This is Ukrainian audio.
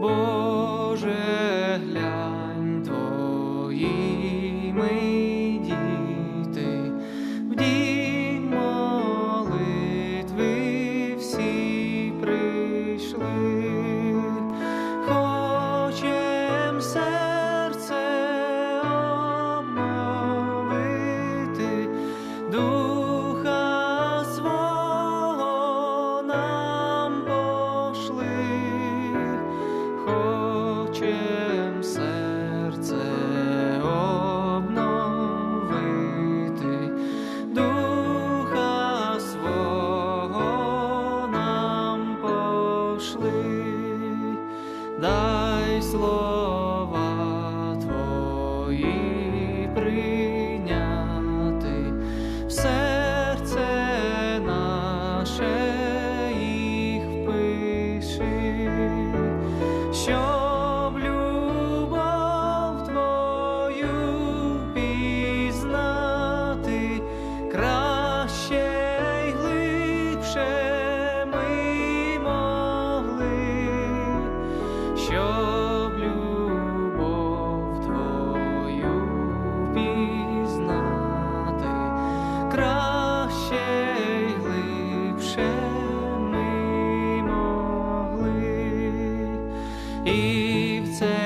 Боже, глянь твоїми. Leave.